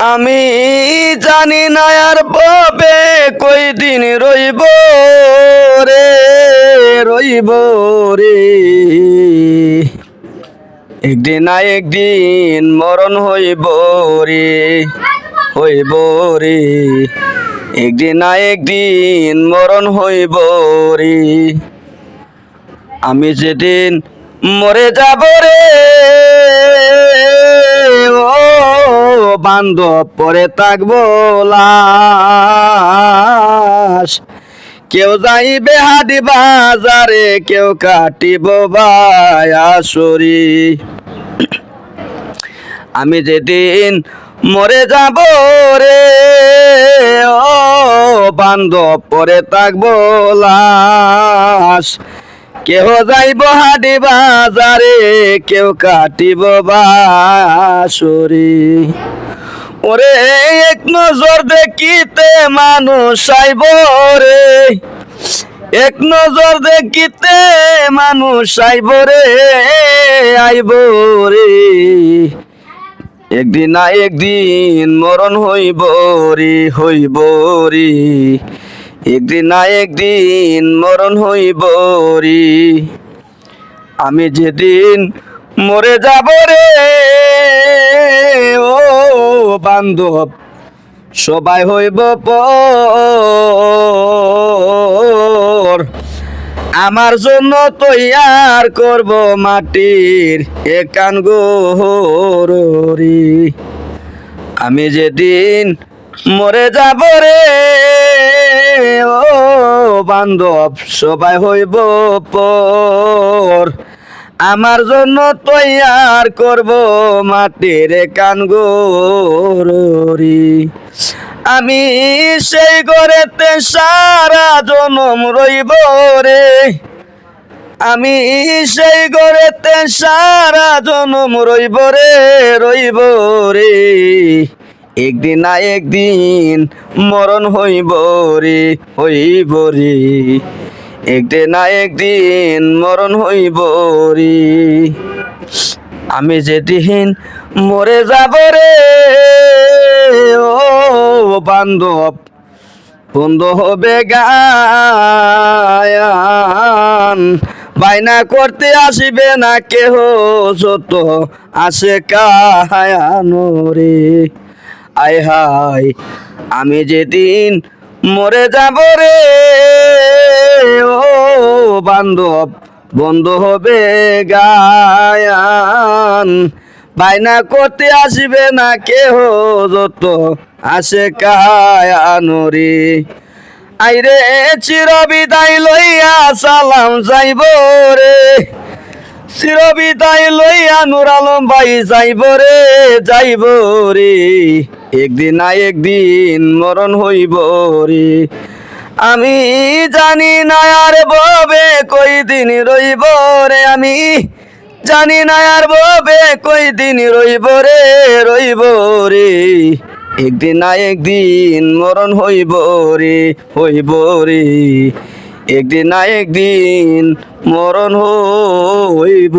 আমি জানি না আর ববে কই দিন রইব রে রইব রে। একদিন না একদিন মরণ হইব রে হইব রে। একদিন না একদিন মরণ হইব রে। আমি যেদিন মরে যাব রে বান্ধব, পরে থাকব লাশ। কেউ যাইবে হাদি বাজারে, কেউ কাটিব বায়াসরি আমি যেদিন মরে যাব রে, ও বান্ধব, পরে থাকব লাশ। কেহ যাইব হাডি বাজারে, কেউ কাটিব বাসরি ওরে এক নজর দেখিতে মানুষ আইব রে। এক নজর দেখিতে মানুষ আইব রে আইব রে। একদিন না একদিন মরণ হইব রে হইব রে। একদিন না একদিন মরণ হইব রে। আমি যেদিন মরে যাব রে, ও বান্ধব, সবাই হইব আমার জন্য তৈয়ার করব মাটির একান গোহরি আমি যেদিন মরে যাব রে, ও বান্ধব, সবাই হইব পর। আমার জন্য তৈয়ার করব মাটির কান গোরি আমি সেই ঘরেতে সারা জনম রইব রে। আমি সেই ঘরেতে সারা জনম রইব রে রইব রে। একদিন না একদিন মরণ হইব রে হইব রে। একদিন না একদিন মরণ হইব রে। আমি যেদিন মরে যাব রে, ও বান্ধব, বন্ধ হবে গায়ান। বাইনা করতে আসিবে না কেহ, যত আসে কাহায়ানো রে। আয় হায়, আমি যেদিন মরে যাব রে। ও বান্ধব, বন্ধ হবে গায়ান। বাইনা করতে আসিবে না কেহ, যত আসে কায়ানো রে আইরে চির বিদায় লইয়া সালাম যাইব রে। চির বিদায় লইয়া নুর আলম ভাই যাইব রে যাইব রে। একদিন না একদিন মরণ হইব রে। আমি জানি না আর ববে কই দিন রইব রে। আমি জানি না আর ববে কই দিন রইব রে রইব রে। একদিন না একদিন মরণ হইব রে হইব রে। একদিন না একদিন মরণ হইব।